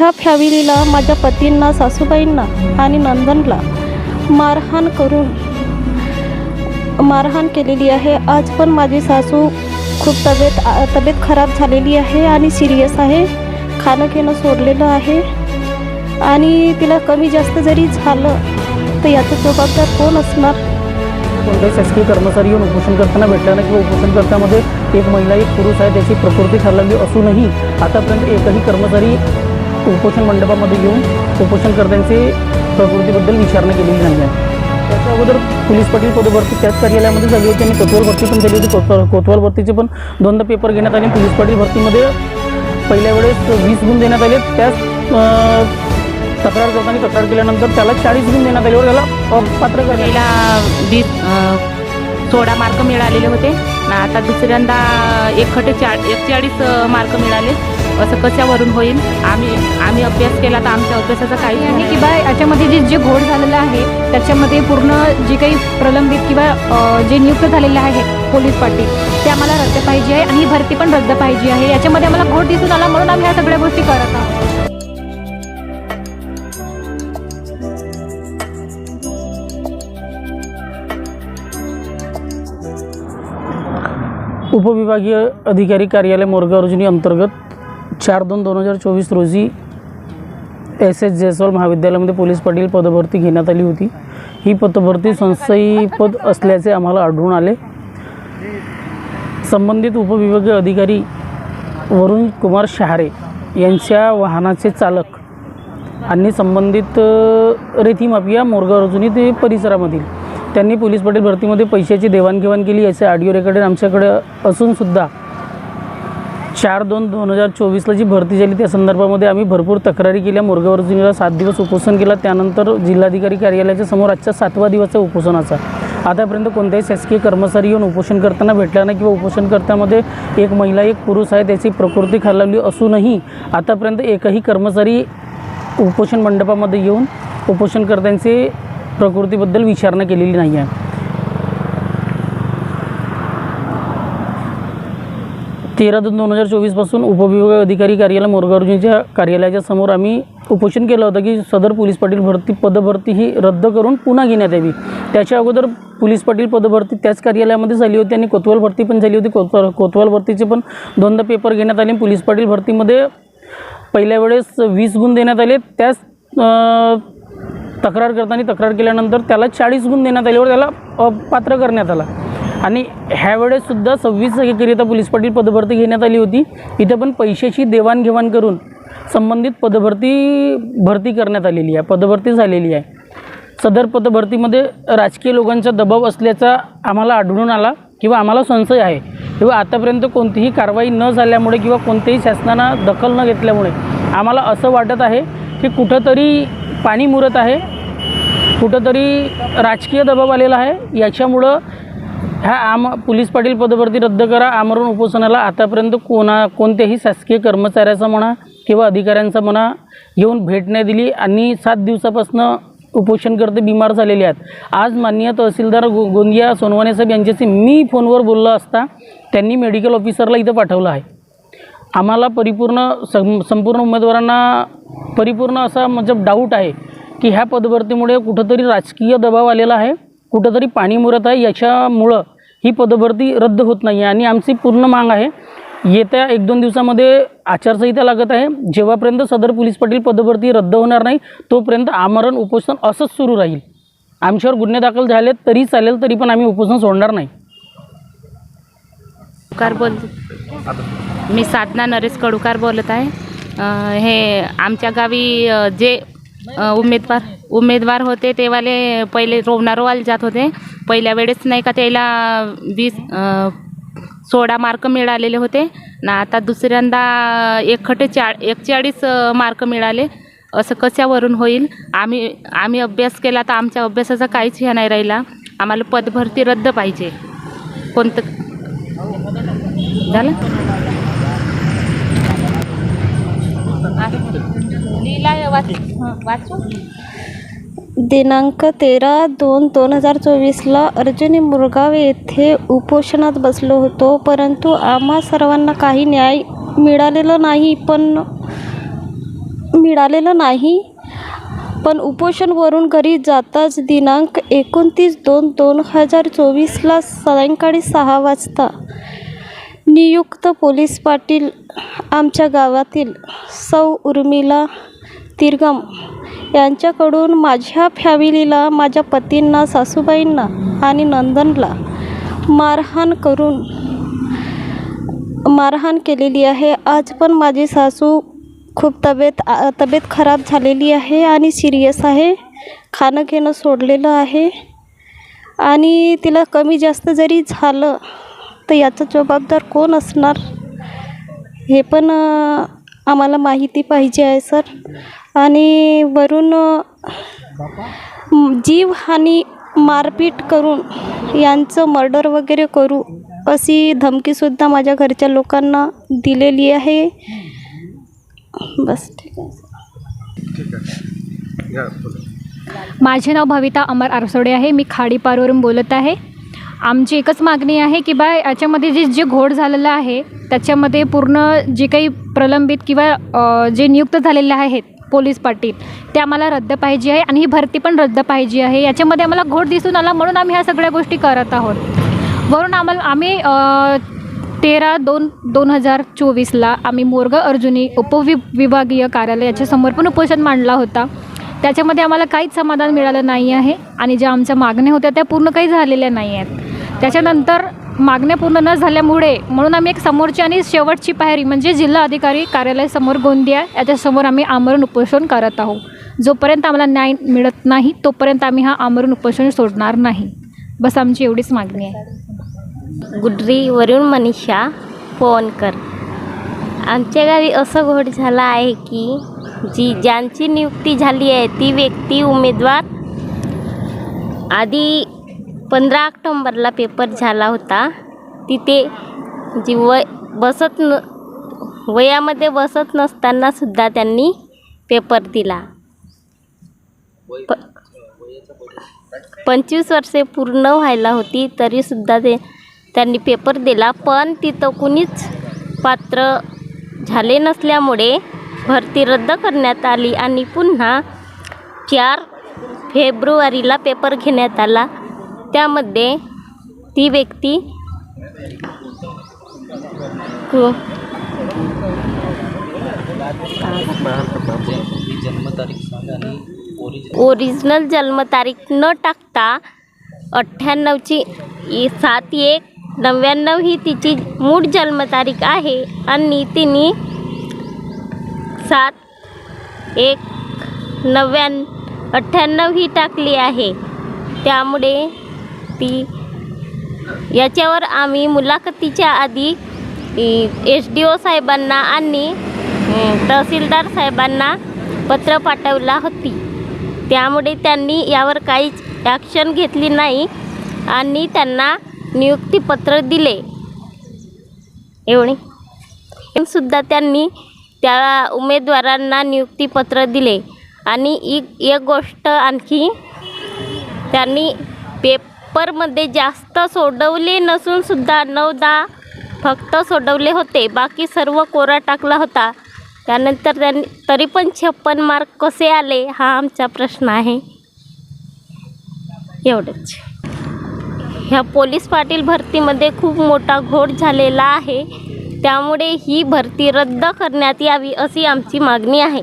ह्या फॅमिलीला माझ्या पतींना सासूबाईंना आणि नंदनला मारहाण करून मारहाण केलेली आहे. आज पण माझी सासू खूप तब्येत तब्येत खराब झालेली आहे आणि सिरियस आहे. खाणं घेणं सोडलेलं आहे. आणि तिला कमी जास्त जरी झालं तर याचं जबाबदार कोण असणार? कोणत्याही शासकीय कर्मचारी येऊन उपोषण करताना भेटला नाही किंवा करतामध्ये एक महिला एक पुरुष आहे त्याची प्रकृती ठरलेली असूनही आतापर्यंत एकही कर्मचारी उपोषण मंडपामध्ये येऊन उपोषणकर्त्यांचे प्रकृतीबद्दल विचारणा केलेली नाही आहे. त्याच्या अगोदर पोलीस पाटील पदभरती त्याच कार्यालयामध्ये झाली होती आणि कोतवाल भरती पण झाली होती. कोतवाल कोतवाल भरतीचे पण दोनदा पेपर घेण्यात आले पोलीस पाटील भरतीमध्ये पहिल्या वेळेस वीस गुण देण्यात आले. त्याच तक्रार करताना तक्रार केल्यानंतर त्याला चाळीस गुण देण्यात आले त्याला अपात्र करायला वीस सोळा मार्क मिळालेले होते. ना आता दुसऱ्यांदा एक खटे चा एकचाळीस मार्क मिळाले. असं कशावरून होईल? आम्ही आम्ही अभ्यास केला तर आमच्या अभ्यासाचा काही आणि किंवा याच्यामध्ये जे जे घोड झालेलं आहे त्याच्यामध्ये पूर्ण जे काही प्रलंबित किंवा जे नियुक्त झालेले आहेत पोलीस पाटील ते आम्हाला रद्द पाहिजे आहे आणि ही भरती पण रद्द पाहिजे आहे. याच्यामध्ये आम्हाला घोट दिसून आला म्हणून आम्ही ह्या सगळ्या गोष्टी करत आहोत. उपविभागीय अधिकारी कार्यालय मोरगाव रोजनी अंतर्गत चार दोन दोन हजार चोवीस रोजी एस एच जयस्वाल महाविद्यालयामध्ये पोलीस पाटील पदभरती घेण्यात आली होती. ही पदभरती संस्थायी पद असल्याचे आम्हाला आढळून आले. संबंधित उपविभागीय अधिकारी वरुण कुमार शहारे यांच्या वाहनाचे चालक आणि संबंधित रेथीमाफिया मोरगाव रोजनी ते परिसरामधील. त्यांनी पोलीस पाटील भरतीमध्ये पैशाची देवाणघेवाण केली. याचे ऑडिओ रेकॉर्डिंग आमच्याकडे असूनसुद्धा चार दोन दोन हजार चोवीसला जी भरती झाली त्या संदर्भामध्ये आम्ही भरपूर तक्रारी केल्या. मोरगाव सात दिवस उपोषण केला. त्यानंतर जिल्हाधिकारी कार्यालयाच्या समोर आजच्या सातवा दिवस आहे उपोषणाचा. आतापर्यंत कोणत्याही शासकीय कर्मचारी येऊन उपोषण करताना भेटला नाही किंवा उपोषणकर्त्यामध्ये एक महिला एक पुरुष आहे त्याची प्रकृती खालावली असूनही आतापर्यंत एकही कर्मचारी उपोषण मंडपामध्ये येऊन उपोषणकर्त्यांचे प्रकृतीबद्दल विचारणा केलेली नाही आहे. तेरा दोन दोन हजार चोवीसपासून उपविभाग अधिकारी कार्यालय मोरगावजींच्या कार्यालयाच्या समोर आम्ही उपोषण केलं होतं की सदर पोलीस पाटील भरती पदभरती ही रद्द करून पुन्हा घेण्यात यावी. त्याच्या अगोदर पोलीस पाटील पदभरती त्याच कार्यालयामध्ये झाली होती आणि कोतवाल भरती पण झाली होती. कोतवाल कोतवाल भरतीचे पण दोनदा पेपर घेण्यात आले पोलीस पाटील भरतीमध्ये पहिल्या वेळेस वीस गुण देण्यात आले. त्याच तक्रार करताना तक्रार केल्यानंतर त्याला चाळीस गुण देण्यात आल्यावर व त्याला अपात्र करण्यात आला. आणि ह्यावेळेससुद्धा सव्वीस सहाय्यकरिता पोलीस पाटील पदभरती घेण्यात आली होती. इथं पण पैशाची देवाणघेवाण करून संबंधित पदभरती भरती करण्यात आलेली आहे. पदभरती झालेली आहे. सदर पदभरतीमध्ये राजकीय लोकांचा दबाव असल्याचा आम्हाला आढळून आला किंवा आम्हाला संशय आहे. किंवा आतापर्यंत कोणतीही कारवाई न झाल्यामुळे किंवा कोणत्याही शासनानं दखल न घेतल्यामुळे आम्हाला असं वाटत आहे की कुठंतरी पाणी मुरत आहे. कुठंतरी राजकीय दबाव आलेला आहे. याच्यामुळं ह्या आम पोलीस पाटील पदभरती रद्द करा. आमरण उपोषणाला आतापर्यंत कोणा कोणत्याही शासकीय कर्मचाऱ्याचा म्हणा किंवा अधिकाऱ्यांचा म्हणा येऊन भेट नाही दिली आणि सात दिवसापासून उपोषणकर्ते बिमार झालेले आहेत. आज माननीय तहसीलदार गो गोंदिया सोनवाने साहेब यांच्याशी मी फोनवर बोललो असता त्यांनी मेडिकल ऑफिसरला इथं पाठवलं आहे. आम्हाला परिपूर्ण सं संपूर्ण उमेदवारांना परिपूर्ण असा म्हणजे डाऊट आहे की ह्या पदभरतीमुळे कुठंतरी राजकीय दबाव आलेला आहे. कुठंतरी पाणी मुरत आहे याच्यामुळं ही पदभरती रद्द होत नाही आहे आणि आमची पूर्ण मांग आहे येत्या एक दोन दिवसामध्ये आचारसंहिता लागत आहे. जेव्हापर्यंत सदर पोलीस पाटील पदभरती रद्द होणार नाही तोपर्यंत आमरण उपोषण असंच सुरू राहील. आमच्यावर गुन्हे दाखल झाले तरी चालेल तरी पण आम्ही उपोषण सोडणार नाही. कडुकार बोल. मी साधना नरेश कडुकार बोलत आहे. हे आमच्या गावी जे उमेदवार उमेदवार होते तेवाले पहिले रोवणारोवाले जात होते. पहिल्या वेळेस नाही का त्याला वीस सोळा मार्क मिळालेले होते. ना आता दुसऱ्यांदा एकखटे चा एकचाळीस मार्क मिळाले. असं कशावरून होईल? आम्ही आम्ही अभ्यास केला तर आमच्या अभ्यासाचा काहीच हे नाही राहिला. आम्हाला पदभरती रद्द पाहिजे. कोणतं? झालं? वाच वाचू? दिनांक तेरा दोन दोन हजार चोवीसला अर्जुनी मुरगाव येथे उपोषणात बसलो होतो परंतु आम्हा सर्वांना काही न्याय मिळालेला नाही पण मिळालेलं नाही. पण उपोषणवरून घरी जाताच दिनांक एकोणतीस दोन दोन हजार चोवीसला सायंकाळी सहा वाजता नियुक्त पोलीस पाटील आमच्या गावातील सौ उर्मिला तिरगम. यांच्याकडून माझ्या फॅमिलीला माझ्या पतींना सासूबाईंना आणि नंदनला मारहाण करून मारहाण केलेली आहे. आज पण माझी सासू खूप तब्येत तब्येत खराब झालेली आहे आणि सिरियस आहे. खाणं घेणं सोडलेलं आहे. आणि तिला कमी जास्त जरी झालं तर याचा जबाबदार कोण असणार? हे पण आम्हाला माहिती पाहिजे आहे सर. आणि वरून जीवहानी मारपीट करून यांचं मर्डर वगैरे करू अशी धमकीसुद्धा माझ्या घरच्या लोकांना दिलेली आहे. बस ठीक आहे. माझे नाव भविता अमर आरसोडे आहे. मी खाडीपारवरून बोलत आहे. आमची एकच मागणी आहे की बा याच्यामध्ये जे जे घोड झालेलं आहे त्याच्यामध्ये पूर्ण जे काही प्रलंबित किंवा जे नियुक्त झालेले आहेत पोलीस पाटील. ते आम्हाला रद्द पाहिजे आहे आणि ही भरती पण रद्द पाहिजे आहे. याच्यामध्ये आम्हाला घोट दिसून आला म्हणून आम्ही ह्या सगळ्या गोष्टी करत आहोत. वरून आम्हाला आम्ही तेरा दोन दोन हजार चोवीसला आम्ही मोरगा अर्जुनी उपवि विभागीय कार्यालयाच्या समोर पण उपोषण मांडला होता. त्याच्यामध्ये आम्हाला काहीच समाधान मिळालं नाही आहे आणि ज्या आमच्या मागण्या होत्या त्या पूर्ण काही झालेल्या नाही आहेत. त्याच्यानंतर मागण्या पूर्ण न झाल्यामुळे म्हणून आम्ही एक समोरची आणि शेवटची पायरी म्हणजे जिल्हा अधिकारी कार्यालयासमोर गोंदिया याच्यासमोर आम्ही आमरण उपोषण करत आहोत. जोपर्यंत आम्हाला न्याय मिळत नाही तोपर्यंत आम्ही हा आमरण उपोषण सोडणार नाही. बस आमची एवढीच मागणी आहे. गुडरीवरून मनीषा फोनकर आमच्या गावी असं घोट झाला आहे की जी ज्यांची नियुक्ती झाली आहे ती व्यक्ती उमेदवार आधी पंधरा ऑक्टोंबरला पेपर झाला होता. तिथे जी वय बसत न वयामध्ये बसत नसताना सुद्धा त्यांनी पेपर दिला. प पंचवीस वर्षे पूर्ण व्हायला होती तरीसुद्धा ते त्यांनी पेपर दिला. पण तिथं कुणीच पात्र झाले नसल्यामुळे भरती रद्द करण्यात आली आणि पुन्हा चार फेब्रुवारीला पेपर घेण्यात आला. त्यामध्ये ती व्यक्ती ओरिजिनल जन्मतारीख न टाकता अठ्ठ्याण्णवची सात एक नव्याण्णव ही तिची मूळ जन्मतारीख आहे आणि तिने सात एक नव्याण्ण अठ्ठ्याण्णव ही टाकली आहे. त्यामुळे ती याच्यावर आम्ही मुलाखतीच्या आधी एस डी ओ साहेबांना आणि तहसीलदार साहेबांना पत्र पाठवला होती. त्यामुळे त्यांनी यावर काहीच ॲक्शन घेतली नाही आणि त्यांना नियुक्तीपत्र दिले. एवढे. सुद्धा त्यांनी त्या उमेदवारांना नियुक्तीपत्र दिले. आणि एक एक गोष्ट आणखी त्यांनी पेप पेपरमध्ये जास्त सोडवले नसून सुद्धा नऊ दहा फक्त सोडवले होते. बाकी सर्व कोरा टाकला होता. त्यानंतर त्यांनी तरी पण छप्पन मार्क कसे आले हा आमचा प्रश्न आहे. एवढंच. ह्या पोलीस पाटील भरतीमध्ये खूप मोठा घोट झालेला आहे. त्यामुळे ही भरती रद्द करण्यात यावी अशी आमची मागणी आहे.